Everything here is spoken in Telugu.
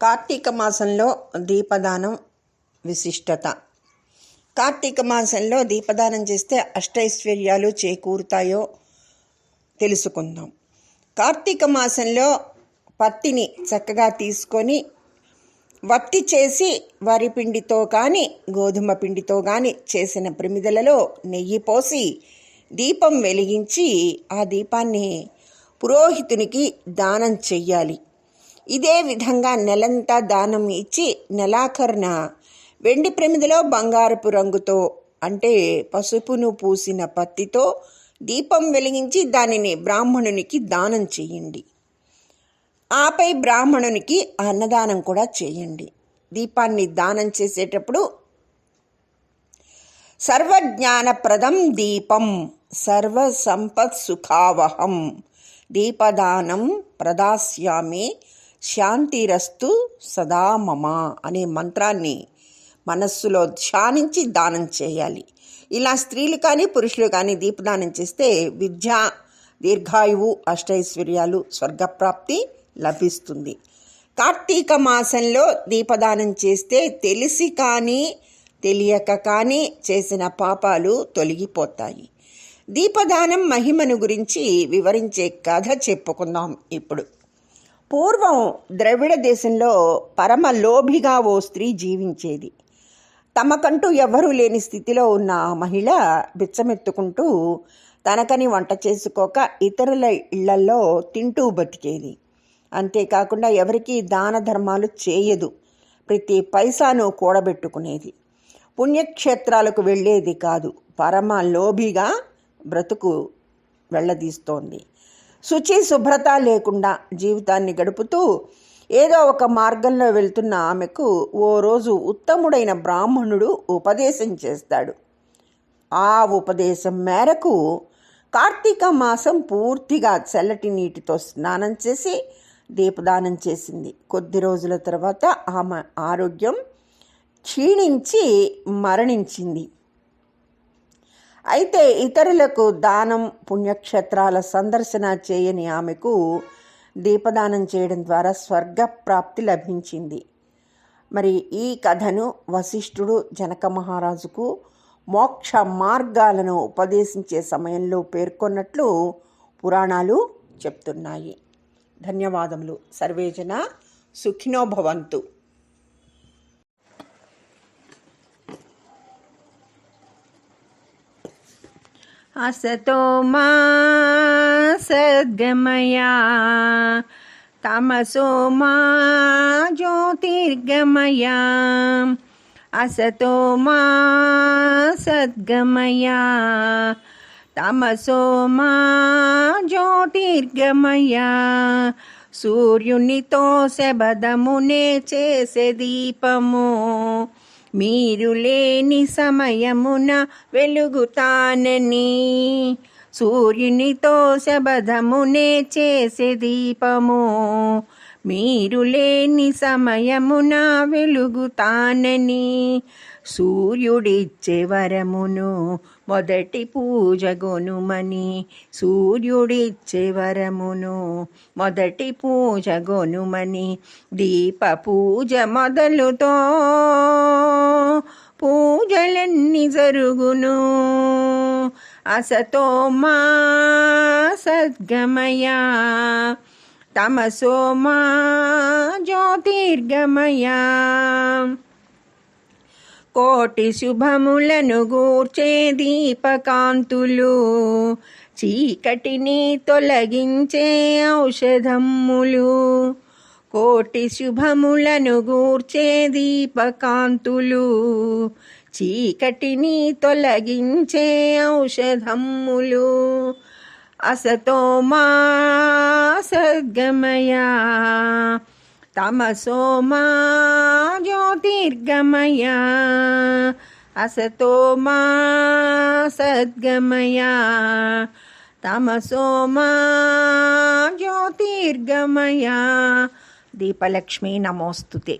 కార్తీక మాసంలో దీపదానం విశిష్టత. కార్తీక మాసంలో దీపదానం చేస్తే అష్టైశ్వర్యాలు చేకూరుతాయో తెలుసుకుందాం. కార్తీక మాసంలో పత్తిని చక్కగా తీసుకొని వత్తి చేసి వరి పిండితో కానీ గోధుమ పిండితో కానీ చేసిన ప్రమిదలలో నెయ్యి పోసి దీపం వెలిగించి ఆ దీపాన్ని పురోహితునికి దానం చెయ్యాలి. ఇదే విధంగా నెలంతా దానం ఇచ్చి నెలాఖరున వెండి ప్రమిదలో బంగారపు రంగుతో అంటే పసుపును పూసిన పత్తితో దీపం వెలిగించి దానిని బ్రాహ్మణునికి దానం చేయండి. ఆపై బ్రాహ్మణునికి అన్నదానం కూడా చేయండి. దీపాన్ని దానం చేసేటప్పుడు సర్వజ్ఞానప్రదం దీపం సర్వ సంపత్ సుఖావహం దీపదానం ప్రదాస్యామి శాంతిరస్తు సదా మమ అనే మంత్రాన్ని మనస్సులో ధ్యానించి దానం చేయాలి. ఇలా స్త్రీలు కానీ పురుషులు కానీ దీపదానం చేస్తే విద్య దీర్ఘాయువు అష్టైశ్వర్యాలు స్వర్గప్రాప్తి లభిస్తుంది. కార్తీక మాసంలో దీపదానం చేస్తే తెలిసి కానీ తెలియక కానీ చేసిన పాపాలు తొలగిపోతాయి. దీపదానం మహిమను గురించి వివరించే కథ చెప్పుకుందాం ఇప్పుడు. పూర్వం ద్రవిడ దేశంలో పరమ లోభిగా ఓ స్త్రీ జీవించేది. తమకంటూ ఎవ్వరూ లేని స్థితిలో ఉన్న ఆ మహిళ బిచ్చమెత్తుకుంటూ తనకని వంట చేసుకోక ఇతరుల ఇళ్ళలో తింటూ బతికేది. అంతేకాకుండా ఎవరికీ దాన ధర్మాలు చేయదు. ప్రతి పైసాను కూడబెట్టుకునేది. పుణ్యక్షేత్రాలకు వెళ్ళేది కాదు. పరమ లోభిగా బ్రతుకు వెళ్ళదీస్తోంది. శుచి శుభ్రత లేకుండా జీవితాన్ని గడుపుతూ ఏదో ఒక మార్గంలో వెళ్తున్న ఆమెకు ఓ రోజు ఉత్తముడైన బ్రాహ్మణుడు ఉపదేశం చేస్తాడు. ఆ ఉపదేశం మేరకు కార్తీక మాసం పూర్తిగా చల్లటి నీటితో స్నానం చేసి దీపదానం చేసింది. కొద్ది రోజుల తర్వాత ఆమె ఆరోగ్యం క్షీణించి మరణించింది. అయితే ఇతరులకు దానం పుణ్యక్షేత్రాల సందర్శన చేయని ఆమెకు దీపదానం చేయడం ద్వారా స్వర్గప్రాప్తి లభించింది. మరి ఈ కథను వశిష్ఠుడు జనక మహారాజుకు మోక్ష మార్గాలను ఉపదేశించే సమయంలో పేర్కొన్నట్లు పురాణాలు చెప్తున్నాయి. ధన్యవాదములు. సర్వేజన సుఖినోభవంతు असतो मा सद्गमया तमसो मा ज्योतिर्गमया असतो मा सद्गमया తమసో మా జ్యోతిర్గమయ సూర్యునితో శబదమునే చేసే దీపము మీరు లేని సమయమున వెలుగుతానని. సూర్యునితో శబదమునే చేసే దీపము. మీరు లేని సమయమున వెలుగుతానని సూర్యుడిచ్చే వరమును మొదటి పూజ గొనుమని సూర్యుడిచ్చే వరమును మొదటి పూజ గొనుమని దీప పూజ మొదలుతో పూజలన్నీ జరుగును. అసతో మా తమసో మా జ్యోతిర్గమయా. కోటి శుభములను గూర్చే దీపకాంతులు చీకటిని తొలగించే ఔషధములు కోటి శుభములను గూర్చే దీపకాంతులు చీకటిని తొలగించే ఔషధములు అసతో మా సద్గమయా తమసో మా జ్యోతిర్గమయ అసతో మా సద్గమయ తమసో మా జ్యోతిర్గమయ దీపలక్ష్మి నమోస్తుతే